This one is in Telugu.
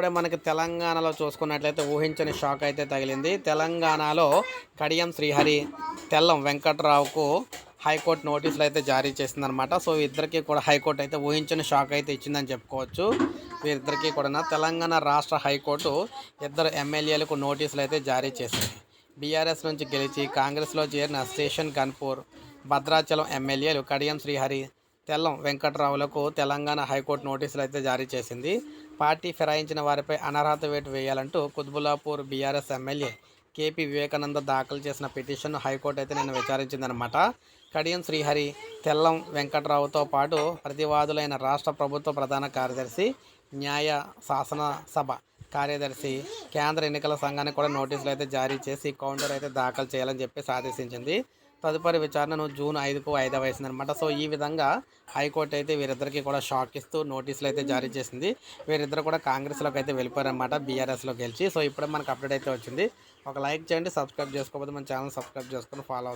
ఇప్పుడే మనకి తెలంగాణలో చూసుకున్నట్లయితే ఊహించని షాక్ అయితే తగిలింది. తెలంగాణలో కడియం శ్రీహరి తెల్లం వెంకట్రావుకు హైకోర్టు నోటీసులు అయితే జారీ చేసిందనమాట సో ఇద్దరికి కూడా హైకోర్టు అయితే ఊహించని షాక్ అయితే ఇచ్చిందని చెప్పుకోవచ్చు. వీరిద్దరికీ కూడా తెలంగాణ రాష్ట్ర హైకోర్టు ఇద్దరు ఎమ్మెల్యేలకు నోటీసులు అయితే జారీ చేసింది. బీఆర్ఎస్ నుంచి గెలిచి కాంగ్రెస్లో చేరిన స్టేషన్ కన్పూర్ భద్రాచలం ఎమ్మెల్యేలు కడియం శ్రీహరి తెల్లం వెంకట్రావులకు తెలంగాణ హైకోర్టు నోటీసులు అయితే జారీ చేసింది. పార్టీ ఫిరాయించిన వారిపై అనర్హత వేటు వేయాలంటూ కుత్బుల్లాపూర్ బీఆర్ఎస్ ఎమ్మెల్యే కేపీ వివేకానంద దాఖలు చేసిన పిటిషన్ను హైకోర్టు అయితే నిన్న విచారించిందనమాట కడియం శ్రీహరి తెల్లం వెంకట్రావుతో పాటు ప్రతివాదులైన రాష్ట్ర ప్రభుత్వ ప్రధాన కార్యదర్శి న్యాయ శాసన సభ కార్యదర్శి కేంద్ర ఎన్నికల సంఘానికి కూడా నోటీసులు అయితే జారీ చేసి కౌంటర్ అయితే దాఖలు చేయాలని చెప్పి ఆదేశించింది. తదుపరి విచారణను జూన్ ఐదుకు వాయిదా వేసిందనమాట. సో ఈ విధంగా హైకోర్టు అయితే వీరిద్దరికి కూడా షాక్ ఇస్తూ నోటీసులు అయితే జారీ చేసింది. వీరిద్దరు కూడా కాంగ్రెస్లోకి అయితే వెళ్ళిపోయారనమాట బీఆర్ఎస్లో గెలిచి. సో ఇప్పుడే మనకు అప్డేట్ అయితే వచ్చింది. ఒక లైక్ చేయండి సబ్స్క్రైబ్ చేసుకోకపోతే మన ఛానల్ సబ్స్క్రైబ్ చేసుకొని ఫాలో